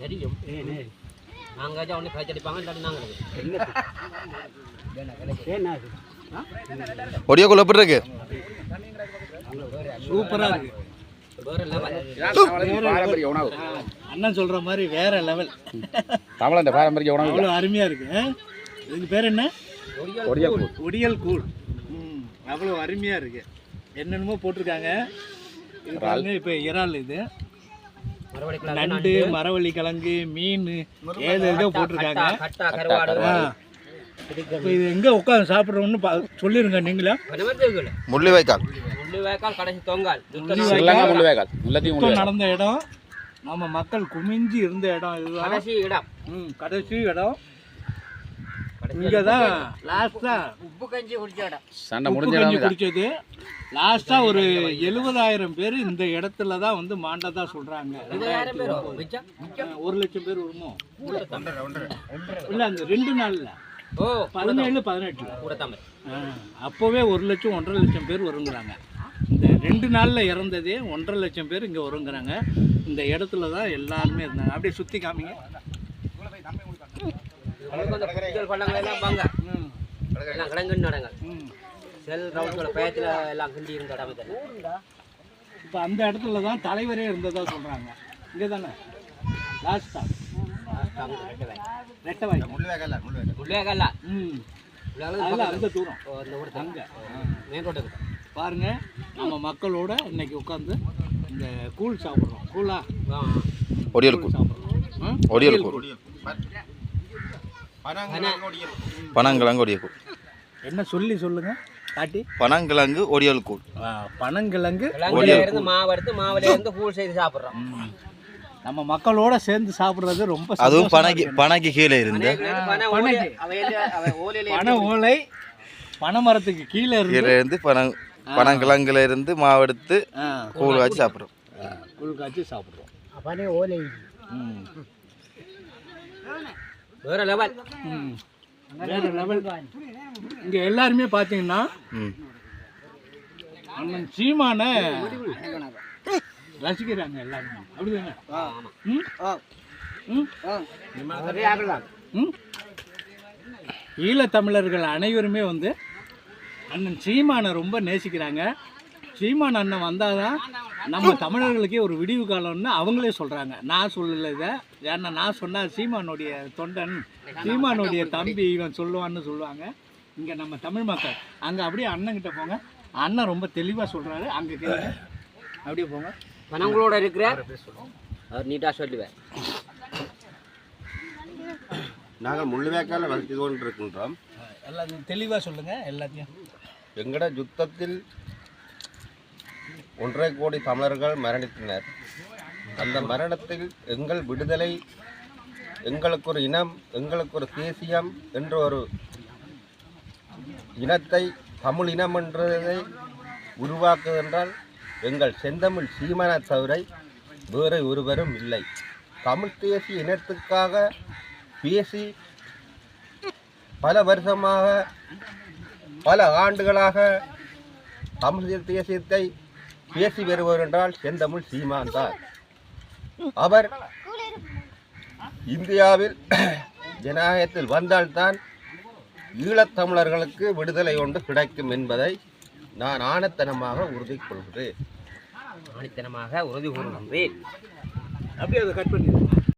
தெரியும் நாங்கள் ஒன்று கழிச்சடிப்பாங்க இல்லாட்டி நாங்கள் ஒடியோக்குள்ள எப்படி இருக்கு? சூப்பராக இருக்கு. வேறு லெவல் பாரம்பரிய உணவு அண்ணன் சொல்ற மாதிரி வேற லெவல் தமிழ் பாரம்பரிய உணவு அவ்வளோ அருமையா இருக்கு? இதுக்கு பேர் என்ன? ஒடியல் ஒடியல் கூழ். ம் அவ்வளோ அருமையா இருக்கு. என்னென்னமோ போட்டிருக்காங்க. இது பாருங்க இப்போ இறால் இது. நண்டு மரவள்ளி கிழங்கு மீன் ஏதோ ஏதோ போட்டிருக்காங்க. கட்டா கருவாடு ஆ இப்போ இது எங்கே உட்காந்து சாப்பிட்றோம்னு பா சொல்லிருங்க நீங்களா. முள்ளிவாய்க்கால். முள்ளு வேக்கால் கடைசி தொங்கால். நடந்த இடம் நம்ம மக்கள் குமிஞ்சு இருந்த இடம் இதுதான். கடைசி இடம். ம் கடைசி இடம். இங்கே தான் லாஸ்ட்டாக சண்டை முடிஞ்ச கஞ்சி இடம் குடிச்சது. லாஸ்டா ஒரு எழுபதாயிரம் பேர் இந்த இடத்துல தான் வந்து மாண்டதா அஹ் ஒரு லட்சம் பேர் வருமோ? இல்ல அந்த ரெண்டு நாள்ல. ஓ பதினேழு பதினெட்டு. கூட தமிழ் அஹ் அப்போவே ஒரு லட்சம் ஒன்றரை லட்சம் பேர் வருங்கிறாங்க. இந்த ரெண்டு நாள்ல இறந்ததே ஒன்றரை லட்சம் பேர் இங்க வருங்கிறாங்க. இந்த இடத்துல தான் எல்லாருமே இருந்தாங்க. அப்படியே சுத்தி காமிங்க. பள்ளங்கள் எல்லாம் வாங்க. ம், எல்லாம் ம். செல் ரவுண்ட்ல பயத்தில் எல்லாம் கிண்டி இருந்த இடம் இது. இப்ப அந்த இடத்துல தான் தலைவரே இருந்ததா சொல்றாங்க. இங்க தானே? லாஸ்டா ரெட்டை வாய்க்கா முள்ளியாக்கல்ல ம். முள்ளியாக்கல் அதில் அந்த தூரம். ஓ இந்த ஊர் மெயின் ரோட்டுக்கு பாருங்க நம்ம மக்களோட இன்னைக்கு உட்காந்து இந்த கூழ் சாப்பிட்றோம். கூழா? ஆ. ஒடியல் கூழ். சாப்பிட்றோம். ம்? ஒடியல் கூழ். பனங்கிழங்கு ஒடியல் கூழ் என்ன சொல்லி சொல்லுங்க காட்டி பனங்கிழங்கு ஒடியல் கூழ் பனங்கிழங்கு கிழங்குல இருந்து மாவு எடுத்து மாவுல இருந்து கூழ் செய்து சாப்பிட்றோம். நம்ம மக்களோட சேர்ந்து சாப்பிட்றது ரொம்ப அதுவும் இருக்கு. பனைக்கு கீழே இருந்து. பனை. ஓலை- அவையில அவை ஓலையில பனை ஓலை பனை மரத்துக்கு கீழே இருந்து கீழே இருந்து பனங் பனங்கிழங்குல இருந்து மாவெடுத்து கூழ் வச்சு சாப்பிட்றோம். கூழ் காய்ச்சி சாப்பிட்றோம். ம். வேற லெவல் ம். வேற லெவல் இங்க எல்லாருமே பார்த்தீங்கன்னா அண்ணன் சீமான ரசிக்கிறாங்க எல்லாருமே. அப்படிதானே? ம்? ம்? ம்? ஈழத்தமிழர்கள் அனைவருமே வந்து அண்ணன் சீமானை ரொம்ப நேசிக்கிறாங்க. சீமான் அண்ணன் வந்தாதான் நம்ம தமிழர்களுக்கே ஒரு விடிவு காலம்னு அவங்களே சொல்கிறாங்க நான் சொல்லலை இதை. ஏன்னா நான் சொன்னால் சீமானுடைய தொண்டன் சீமானுடைய தம்பி இவன் சொல்லுவான்னு சொல்லுவாங்க. இங்கே நம்ம தமிழ் மக்கள். அங்கே அப்படியே அண்ணன்கிட்ட போங்க. அண்ணன் ரொம்ப தெளிவாக சொல்கிறாரு அங்கே கேளுங்க. அப்படியே போங்க. பனங்களோட இருக்கிற அவர் நீட்டா சொல்லுவேன். நாங்கள் முள்ளுவேக்கால வளர்த்து கொண்டிருக்கின்றோம். எல்லாத்தையும் தெளிவாக சொல்லுங்கள் எல்லாத்தையும். எங்கட யுத்தத்தில் ஒன்றரை கோடி தமிழர்கள் மரணித்தனர். அந்த மரணத்தில் எங்கள் விடுதலை எங்களுக்கு ஒரு இனம் எங்களுக்கு ஒரு தேசியம் என்ற ஒரு இனத்தை தமிழ் இனம் என்றதை உருவாக்குதென்றால் எங்கள் செந்தமிழ் சீமான தவிரை வேறு ஒருவரும் இல்லை. தமிழ் தேசிய இனத்துக்காக பேசி பல வருஷமாக பல ஆண்டுகளாக தமிழ் தேசியத்தை பேசி வருவர் என்றால் செந்தமிழ் சீமான் தான். அவர் இந்தியாவில் ஜனநாயகத்தில் வந்தால்தான் ஈழத்தமிழர்களுக்கு விடுதலை ஒன்று கிடைக்கும் என்பதை நான் ஆணத்தனமாக உறுதி கொள்கிறேன். ஆணித்தனமாக உறுதி கூறுகின்றேன். அப்படியே அதை கட் பண்ணி